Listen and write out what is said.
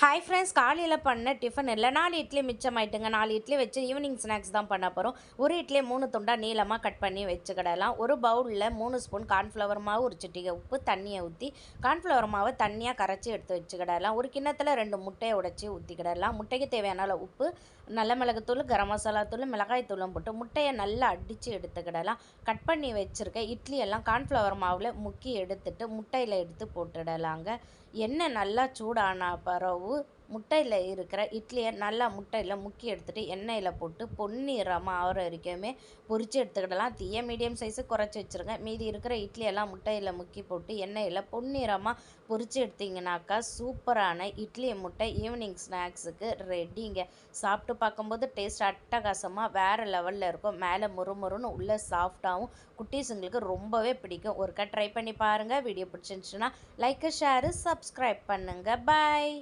Hi friends காலையில் பண்ண tiffin இல்லை. நாலு இட்லி மிச்சமாயிட்டுங்க. நாலு இட்லி வச்சு ஈவினிங் ஸ்நாக்ஸ் தான் பண்ண போகிறோம் ஒரு இட்லி மூணு துண்டாக நீளமாக கட் பண்ணி வச்சுக்கிடலாம். ஒரு பவுலில் மூணு ஸ்பூன் கார்ன்ஃப்ளவர் மாவு ஒரு சிட்டிகை உப்பு தண்ணியை ஊற்றி கார்ன்ஃப்ளவர் மாவை தண்ணியாக கரைச்சி எடுத்து வச்சுக்கிடலாம். ஒரு கிண்ணத்தில் ரெண்டு முட்டையை உடைச்சி ஊற்றிக்கிடலாம் முட்டைக்கு தேவையான அளவு உப்பு நல்ல மிளகுத்தூள் கரம் மசாலா தூள் மிளகாய் தூளும் போட்டு முட்டையை நல்லா அடித்து எடுத்துக்கிடலாம். கட் பண்ணி வச்சுருக்க இட்லி எல்லாம் கார்ன்ஃப்ளவர் மாவில் முக்கி எடுத்துட்டு முட்டையில் எடுத்து போட்டுடலாங்க. எண்ணெய் நல்லா சூடான பிறகு முட்டையில் இருக்கிற இட்லியை நல்லா முட்டையில் முக்கி எடுத்துகிட்டு எண்ணெயில் போட்டு பொன்னிறமாக ஆகிற வரைக்குமே பொரித்து எடுத்துக்கிடலாம். தீய மீடியம் சைஸு குறைச்சி வச்சுருங்க. மீதி இருக்கிற இட்லியெல்லாம் முட்டையில் முக்கி போட்டு எண்ணெயில் பொன்னிறமாக பொரித்து எடுத்திங்கனாக்கா சூப்பரான இட்லி முட்டை ஈவினிங் ஸ்நாக்ஸுக்கு ரெடிங்க சாப்பிட்டு பார்க்கும்போது டேஸ்ட் அட்டகாசமாக வேறு லெவலில் இருக்கும். மேலே முறுமுறுன்னு உள்ளே சாஃப்டாகவும் குட்டீஸுங்களுக்கு ரொம்பவே பிடிக்கும். ஒருக்கா ட்ரை பண்ணி பாருங்கள் வீடியோ பிடிச்சிருந்துச்சுன்னா லைக்கு ஷேரு சப்ஸ்கிரைப் பண்ணுங்கள் பாய்